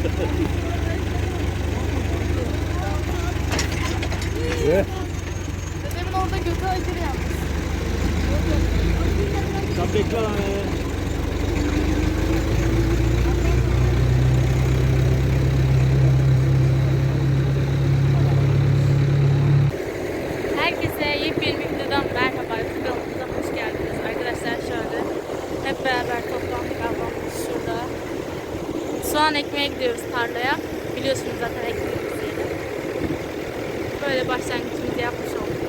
Ve Dedemin orada götü acır yalnız. sen. ee. Herkese yepyeni bir videodan merhaba. YouTube kanalımıza hoş geldiniz. Arkadaşlar şöyle hep beraber toplandık ablamız şurada. Soğan ekmeye gidiyoruz tarlaya. Biliyorsunuz zaten ektiğimiz yeri. Böyle başlangıcımızı yapmış olduk.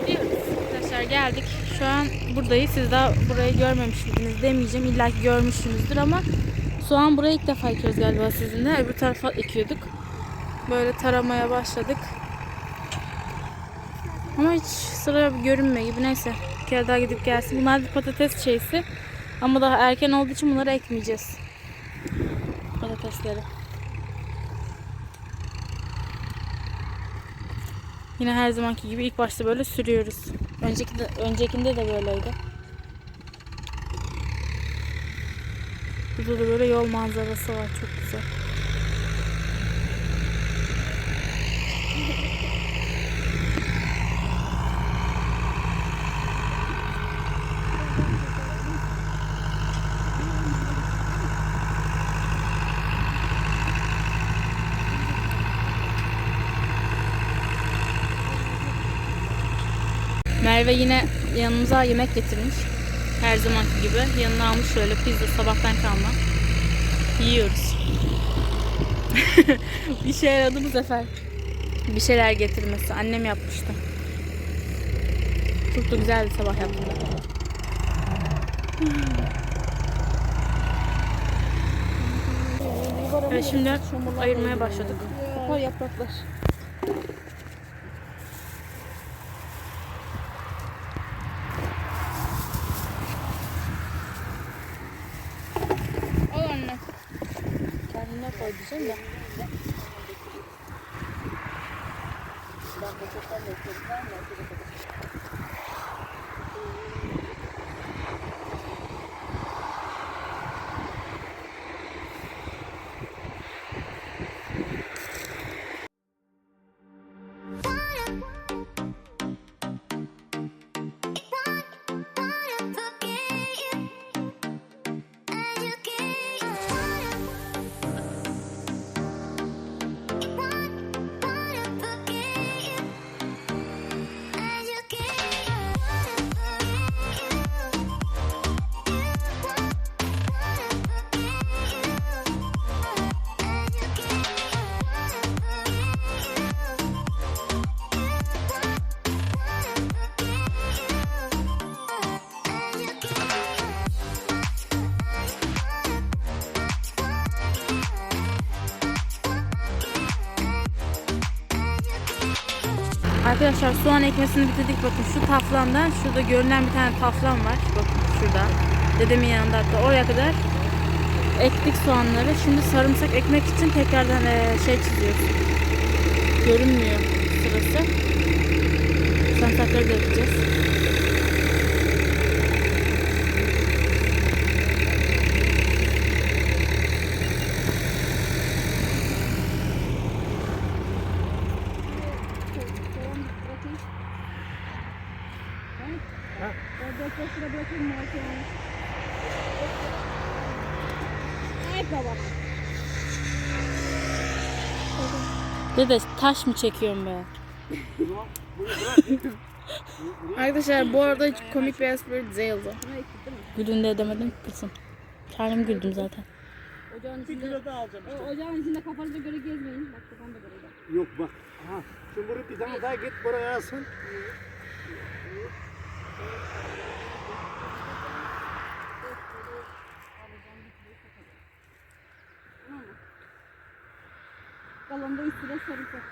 Gidiyoruz. Arkadaşlar geldik. Şu an buradayız. Siz daha burayı görmemişsiniz demeyeceğim. İlla ki görmüşsünüzdür ama soğan burayı ilk defa ekiyoruz galiba sizinle. Öbür tarafa ekiyorduk. Böyle taramaya başladık. Ama hiç sıra görünmüyor gibi. Neyse. Bir kere daha gidip gelsin. Bunlar bir patates şeysi. Ama daha erken olduğu için bunları ekmeyeceğiz. Patatesleri. Yine her zamanki gibi ilk başta böyle sürüyoruz. Önceki de, öncekinde de böyleydi. Burada da böyle yol manzarası var. Çok güzel. Merve yine yanımıza yemek getirmiş. Her zamanki gibi. Yanına almış şöyle pizza sabahtan kalma. Yiyoruz. bir şey yaradı bu sefer. Bir şeyler getirmesi. Annem yapmıştı. Çok da güzel bir sabah yaptım. Evet şimdi ayırmaya başladık. Kopar yapraklar. Arkadaşlar soğan ekmesini bitirdik. Bakın şu taflandan şurada görünen bir tane taflan var. Bakın şurada. Dedemin yanında hatta oraya kadar ektik soğanları. Şimdi sarımsak ekmek için tekrardan eee, şey çiziyoruz. Görünmüyor sırası. Sarımsakları da ekeceğiz. Orada çok sıra bırakayım mı? Ay baba. Dede taş mı çekiyorum be? Arkadaşlar bu arada hiç komik bir espri değildi. Gülün de edemedim kızım. Kendim güldüm zaten. Ocağın Bir içinde, kilo daha alacağım işte. ocağın içinde kafanıza göre gezmeyin. Bak kafam da böyle. Yok bak. Aha. Şimdi bunu bir tane daha git buraya alsın. Kalanında üstüne sarımsak.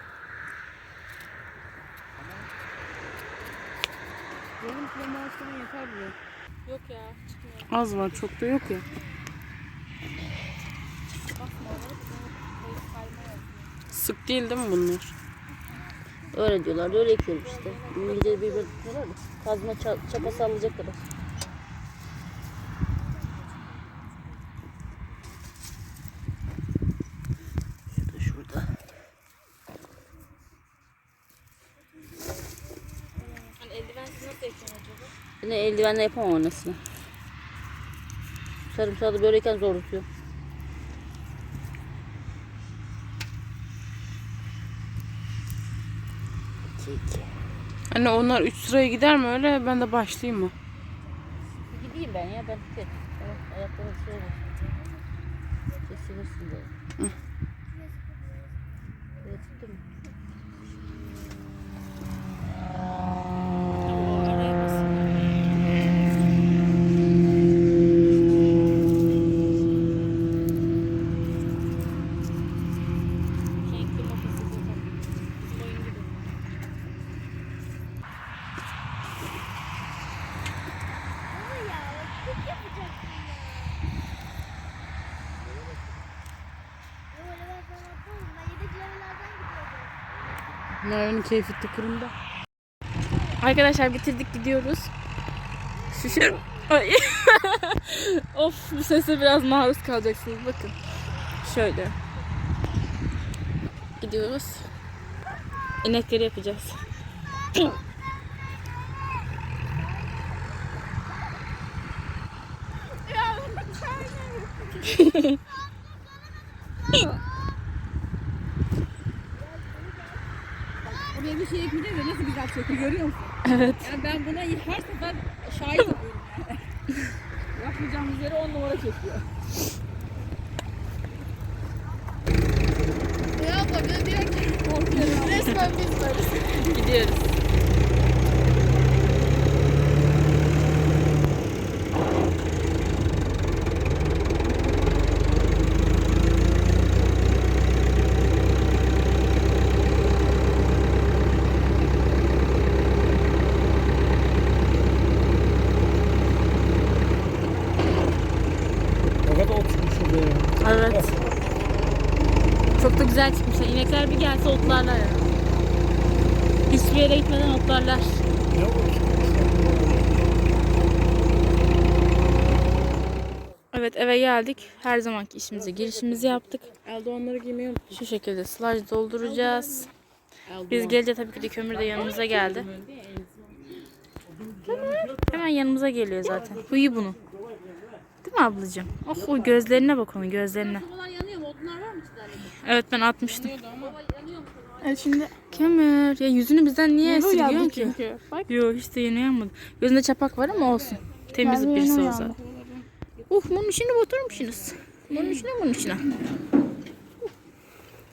Benim maaşlarım yeter buraya. Yok ya çıkmıyor. Az var çok da yok ya. Sık değil değil mi bunlar? Öyle diyorlar, öyle ekiyorum işte. Büyüyünce bir bir diyorlar da kazma ça- çapa sallayacak kadar. Eldivenle yapamam anasını. Sarımsağı da böyleyken zor tutuyor. Anne onlar 3 sıraya gider mi öyle? Ben de başlayayım mı? Gideyim ben ya ben. Evet, ayaklarım olur. Kesilirsin. Böyle Merve'nin keyfi tıkırında. Arkadaşlar bitirdik gidiyoruz. Şişir. Ay. of bu sese biraz maruz kalacaksınız bakın. Şöyle. Gidiyoruz. İnekleri yapacağız. Oraya bir şey ekleyince de nasıl güzel çekiyor görüyor musun? Evet. Yani ben buna her sefer şahit oluyorum yani. Yapmayacağımız yere 10 numara çekiyor. Ya abla bir diyor ki resmen biz varız. Gidiyoruz. Fakat ot çıkmış orada ya. Evet. Çok da güzel çıkmışlar. İnekler bir gelse otlarlar ya. Hiçbir yere gitmeden otlarlar. Ne? Evet eve geldik. Her zamanki işimize girişimizi yaptık. Eldivenleri giymeyi unuttum. Şu şekilde sludge dolduracağız. Biz gelince tabii ki de kömür de yanımıza geldi. Hemen yanımıza geliyor zaten. Huyu bunu. Değil mi ablacığım? Oh o gözlerine bak onun gözlerine. Bunlar yanıyor mu? Odunlar var mı içlerinde? Evet ben atmıştım. mu? Evet şimdi kömür. Ya yüzünü bizden niye esirgiyorsun ki? çünkü. Bak. Yok hiç de yeni yanmadı. Gözünde çapak var ama olsun. Temiz de birisi yeni olsa. uyandım. Uh bunun içine batırmışsınız. Bunun içine bunun içine.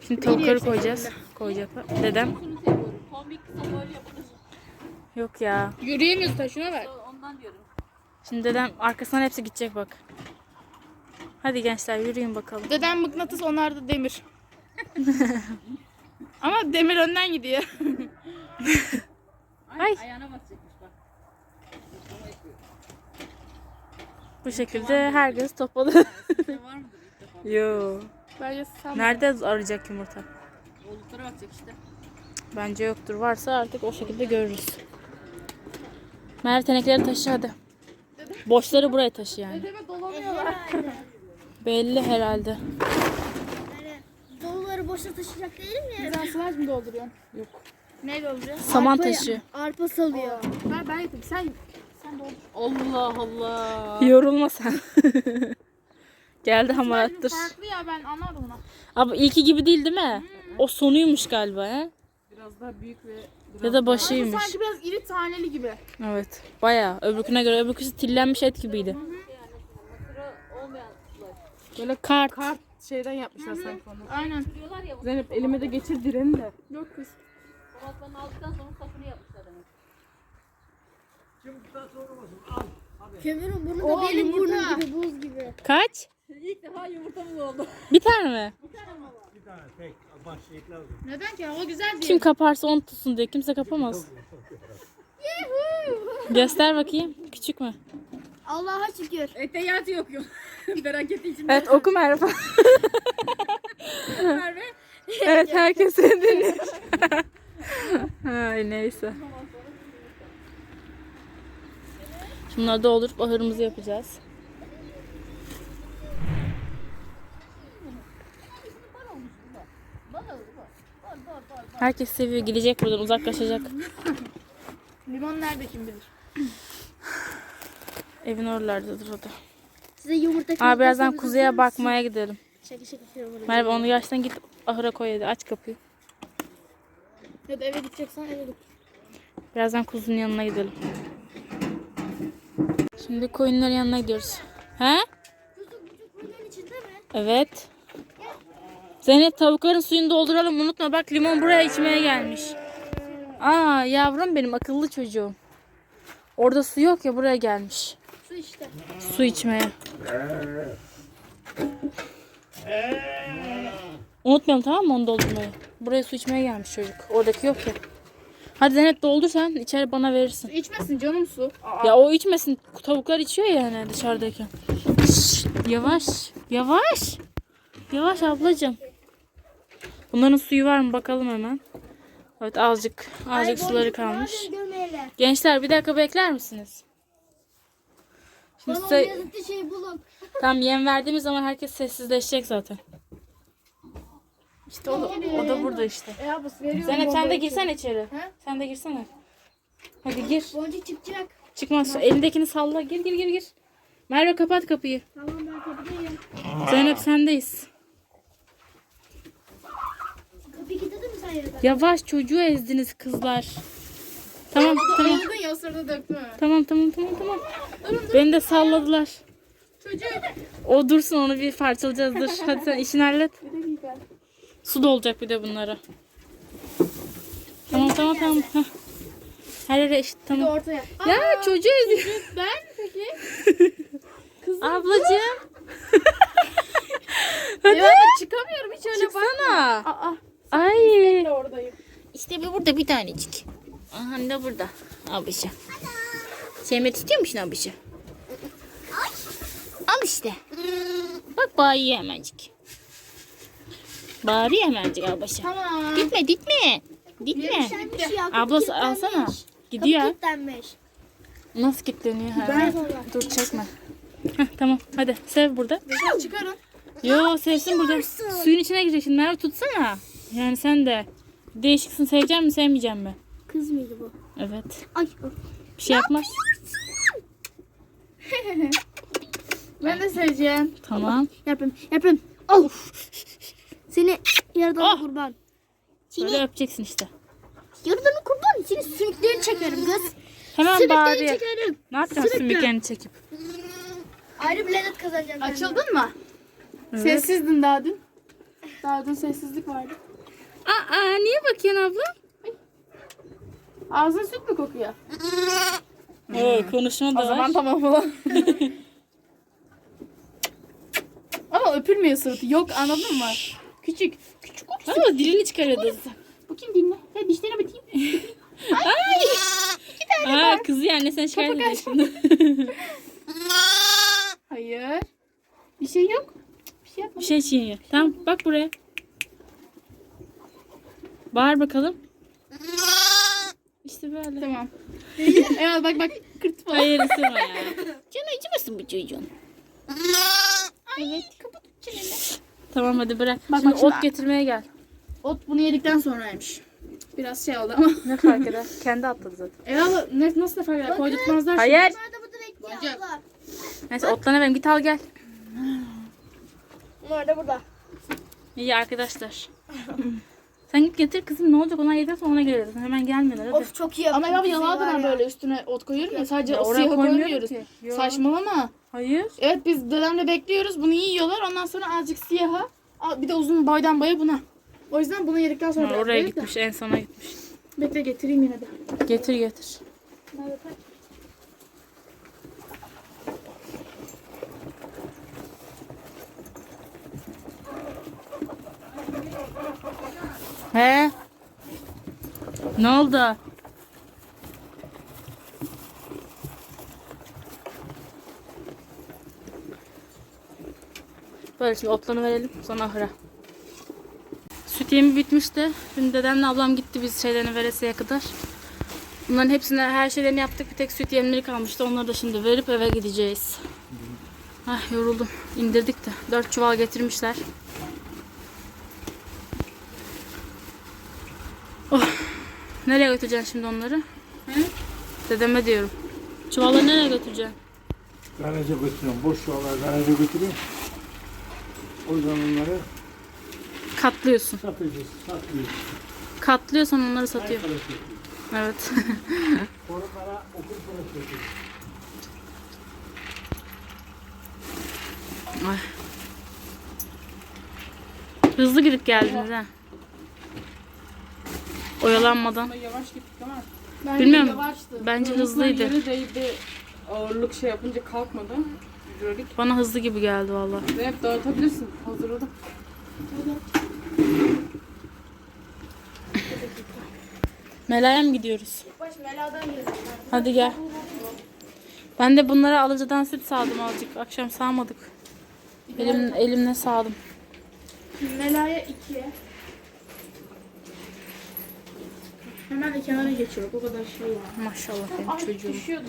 Şimdi tavukları koyacağız. Koyacaklar. Dedem. Tombik kısa böyle yapılır. Yok ya. Yürüyemiyoruz taşına ver. Ondan diyorum. Şimdi dedem arkasından hepsi gidecek bak. Hadi gençler yürüyün bakalım. Dedem mıknatıs onlar da demir. Ama demir önden gidiyor. Ay. Ayağına basacakmış bak. Bu şekilde herkes topladı. Var mıdır ilk defa? Yo. Bence sen Nerede arayacak yumurta? Olduklara bakacak işte. Bence yoktur. Varsa artık o şekilde görürüz. Merve tenekleri taşı hadi. Boşları buraya taşı yani. Dedeme dolanıyorlar. Belli herhalde. Doluları boşa taşıyacak değil mi? Sen sınav mı dolduruyorsun? Ne dolduruyor? Saman taşı. Arpa salıyor. Ben, ben yapayım. Sen sen doldur. Allah Allah. Yorulma sen. Geldi hamarattır. Farklı ya ben anladım onu. Abi ilki gibi değil değil mi? O sonuymuş galiba he? Biraz daha büyük ve Ya da başıymış. sanki biraz iri taneli gibi. Evet. Bayağı. Öbürküne göre öbürküsü tillenmiş et gibiydi. Böyle kart. Kart şeyden yapmışlar sanki onu. Aynen. Zeynep elime de geçir direni de. Yok kız. Polatlarını aldıktan sonra sapını yapmışlar demek. Kömürün burnu Oo, da benim yumurta. burnum gibi buz gibi. Kaç? İlk defa yumurtamız oldu. Bir tane mi? Bir tane tek. Neden ki? Hava güzel diye. Kim kaparsa onu tutsun diye. Kimse kapamaz. Göster bakayım. Küçük mü? Allah'a şükür. Eteyatı yok yok. Bereketi içinde. Evet oku Merve. Merve. evet herkes seni dinliyor. Ay neyse. Şunları doldurup ahırımızı yapacağız. Herkes seviyor. Gidecek buradan uzaklaşacak. Limon nerede kim bilir? Evin oralardadır o da. Size yumurta Aa birazdan atar mısın? bakmaya gidelim. Şaka şaka şaka. Merhaba onu gerçekten git ahıra koy hadi aç kapıyı. Ya da eve gideceksen eve git. Birazdan kuzunun yanına gidelim. Şimdi koyunların yanına gidiyoruz. He? Kuzu kuzu kuyunun içinde mi? Evet. Zeynep tavukların suyunu dolduralım unutma bak limon buraya içmeye gelmiş. Aa yavrum benim akıllı çocuğum. Orada su yok ya buraya gelmiş. Su işte. Su içmeye. Unutmayalım tamam mı onu doldurmayı. Buraya su içmeye gelmiş çocuk. Oradaki yok ya. Hadi Zeynep doldur sen içeri bana verirsin. İçmesin canım su. Aa, Ya o içmesin. Tavuklar içiyor ya yani dışarıdayken. Şşş, yavaş. Yavaş. Yavaş ablacığım. Bunların suyu var mı bakalım hemen. Evet azıcık. Azıcık suları kalmış. Gençler bir dakika bekler misiniz? Şimdi size şeyi bulun. tam yem verdiğimiz zaman herkes sessizleşecek zaten. İşte o da, o da burada işte. e veriyorum. Zeynep sen de girsene içeri. He? Sen de girsene. Hadi gir. Boncuk çıkacak. Çıkmaz. Elindekini salla. Gir gir gir gir. Merve kapat kapıyı. Tamam ben kapıdayım. Zeynep sendeyiz. Yavaş çocuğu ezdiniz kızlar. Tamam tamam. Ayıldın ya o sırada dökme. Tamam tamam tamam tamam. Beni de salladılar. Çocuğu. O dursun onu bir parçalayacağız dur. Hadi sen işini hallet. Su da olacak bir de bunlara. Tamam tamam tamam. Heh. Her yere eşit Bir de tamam. ortaya. Ya çocuğu eziyor. Ben peki? Ablacığım. Ya ben çıkamıyorum hiç öyle bak. Çıksana. Aa, Ay. ben de oradayım. İşte bir burada bir tanecik. Aha da burada. Abişe. Sevmek istiyor musun abişe? Al işte. Bak bağırıyor hemencik. Bağırıyor hemencik abişe. Tamam. Gitme gitme. Gitme. Ablası alsana. Kapı Gidiyor. kilitlenmiş. Nasıl kilitleniyor ha? Dur çekme. Heh, tamam hadi sev burada. Çıkarın. Yo sevsin burada. Suyun içine girecek şimdi. Merve tutsana. Yani sen de. Değişiksin sevecek mi sevmeyecek mi? Kız mıydı bu? Evet. Ay. Bir şey yapmaz. Ben de seveceğim. Tamam. Yapayım. Yapayım. Of. Seni yaradan Ah! kurban. Böyle öpeceksin işte. Yaradan kurban. Seni sümüklerini çekerim kız. Hemen Sümüklerini bağırıyor. çekerim. Ne yapacaksın Sümükle. sümüklerini çekip? Ayrı bir lezzet kazanacağım. Açıldın mı? Sessizdin daha dün. Daha dün sessizlik vardı. Aa niye bakıyorsun abla? Ağzın süt mü kokuyor? Oo konuşma da O zaman tamam falan. Ama öpülmüyor sırtı. Yok anladın mı? Küçük. Küçük o küçük. Ama dilini çıkarıyordu. Bakayım dinle. Ya dişlerine bakayım. Aa kızı anne sen şikayet ediyorsun. Hayır. Bir şey yok. Bir şey yapma. Bir şey çiğniyor. Tamam bak buraya. Bağır bakalım. İşte böyle. Tamam. evet bak bak. Kırt falan. Hayır ısırma ya. Canı acımasın bu çocuğun. Evet. Kapat çeneni. Tamam hadi bırak. Bak, Şimdi bak şimdi- ot getirmeye gel. Ot bunu yedikten sonraymış. Biraz şey oldu ama. Ne fark eder? Kendi atladı zaten. E ama ne, nasıl da fark eder? Koydurtmazlar. Hayır. Boncuk. abla. Neyse otlarına verim. Git al gel. Bunlar da burada. İyi arkadaşlar. Sen git getir kızım ne olacak ona yedikten sonra geliriz. Hemen gelmiyorlar hadi. Of çok iyi. Ama ya yaptın yalağa kızı var döner ya. böyle üstüne ot koyuyorum ya sadece Ya o oraya siyahı koymuyoruz. ki. Saçmalama. Hayır. Evet biz dedemle bekliyoruz. Bunu yiyorlar. Ondan sonra azıcık siyaha. al- Bir de uzun boydan boya buna. O yüzden bunu yedikten sonra Ha, biraz oraya koyuyoruz da. gitmiş en sona gitmiş. Bekle getireyim yine de. Getir getir. He? Ne oldu? Böyle şimdi otlarını verelim sonra ahıra. Süt yemi bitmişti. Şimdi dedemle ablam gitti biz şeylerini veresiye kadar. Bunların hepsine her şeylerini yaptık. Bir tek süt yemleri kalmıştı. Onları da şimdi verip eve gideceğiz. Ah yoruldum. İndirdik de. Dört çuval getirmişler. Oh. Nereye götüreceksin şimdi onları? Dedeme diyorum. Çuvalları nereye götüreceksin? Garaja götürüyorum. Boş çuvalları garaja götürüyorum. O zaman onları Katlıyorsun. satacağız. Satlıyoruz. Katlıyorsan onları satıyor. Parası satıyoruz. Evet. Torunlara okul parası satıyoruz. Ay. Hızlı gidip geldiniz ha. Oyalanmadan. Yavaş gittik ama. Bence Bilmiyorum. Yavaştı. Bence Yere hızlıydı. değdi. Ağırlık şey yapınca kalkmadı. Hidrolik. Bana hızlı gibi geldi valla. Zeynep dağıtabilirsin. Hazırladım. Mela'ya mı gidiyoruz? Baş Mela'dan geldi. Hadi gel. Ben de bunlara alıcıdan süt sağdım azıcık. Akşam sağmadık. Elim, elimle sağdım. Mela'ya ikiye. Hemen de kenara geçiyor. O kadar şey var. Maşallah benim çocuğum. düşüyordu.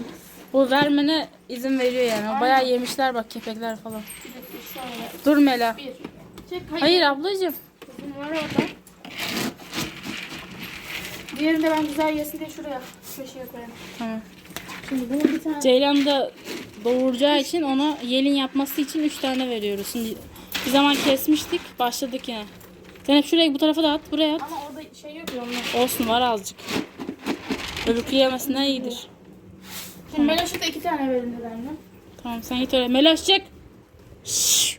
Bu vermene izin veriyor yani. Bayağı yemişler bak kepekler falan. Dur Mela. Bir. Çek hayır. Hayır ablacığım. Kızım var orada. Diğerini de ben güzel yesin diye şuraya köşeye koyayım. Tamam. Şimdi bunu bir tane Ceylan da doğuracağı için ona yelin yapması için 3 tane veriyoruz. Şimdi bir zaman kesmiştik. Başladık yine. Zeynep şuraya bu tarafa da at. Buraya at. ama şey yok ya onun. Olsun var azıcık. Öbürkü yemesinden iyidir. Şimdi Meloş'a da iki tane verin dedi annem. Tamam sen git öyle. Meloş çık. Şşş.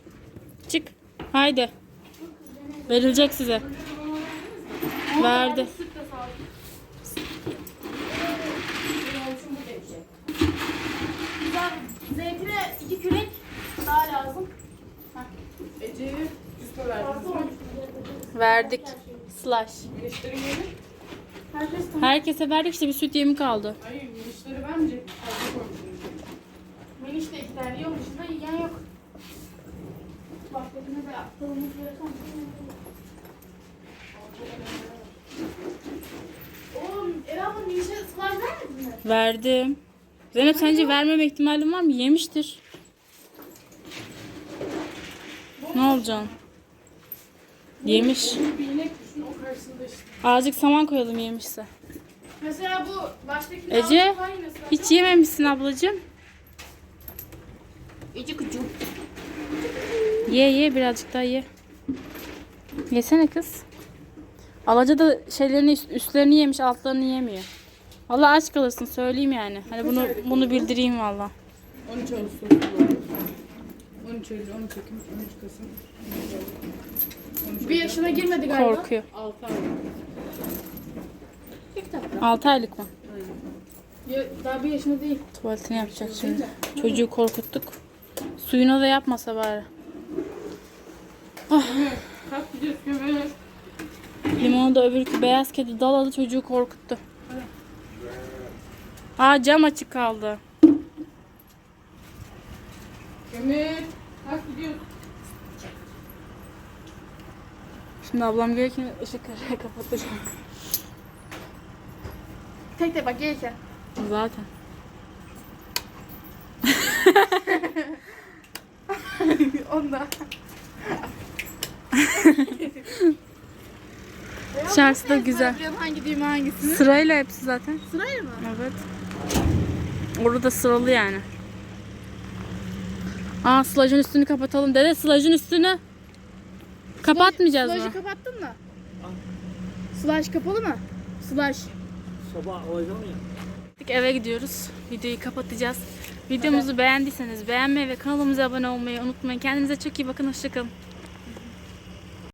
Çık. Haydi. Verilecek size. Verdi. Zeytine iki kürek daha lazım. Ece'ye üstüne verdiniz mi? Verdik. Slash. Herkes tamam. Herkese verdik işte bir süt yemi kaldı. Hayır minişleri vermeyecek. Fazla koymuşsunuz. Meniş de iki tane. Dışında yiyen yok. Baştakine de aktarılmış verirsen. Oğlum abla Meniş'e sılaj vermedin mi? Verdim. Zeynep sence vermeme ihtimalin var mı? Yemiştir. Ne olacak? Yemiş. Bir inek işte. Azıcık saman koyalım yemişse. Mesela bu baştakine Ece. Hiç yememişsin ablacığım. Ece kucuk. Ye ye birazcık daha ye. Yesene kız. Alaca da şeylerini üst- üstlerini yemiş altlarını yemiyor. Valla aç kalırsın söyleyeyim yani. Hani bunu bunu bildireyim valla. 13 Ağustos. 13 Eylül, 13 Ekim, 13 Kasım. 13 Bir yaşına girmedi galiba. Korkuyor. 6 ay. 6 aylık mı? Ya, daha bir yaşında değil. Tuvaletini yapacak şimdi. Çocuğu korkuttuk. Suyuna da yapmasa bari. Kalk gidiyoruz gömeğe. Limonu da öbürkü beyaz kedi daladı çocuğu korkuttu. Aa cam açık kaldı. Gömeğe. Kalk gidiyoruz. Şimdi ablam gelirken ışıkları kapatacağım. Tek tek bak gelirken. Zaten. Onda. Dışarısı da güzel. Hangi düğme hangisini. Sırayla hepsi zaten. Sırayla mı? Evet. Orada sıralı yani. Aa sılacın üstünü kapatalım. Dede sılacın üstünü kapatmayacağız Sılajı mı? kapattın mı? Sılaj kapalı mı? Sılaj. Sabah alacağım ya. Eve gidiyoruz. Videoyu kapatacağız. Videomuzu beğendiyseniz beğenmeyi ve kanalımıza abone olmayı unutmayın. Kendinize çok iyi bakın. Hoşçakalın.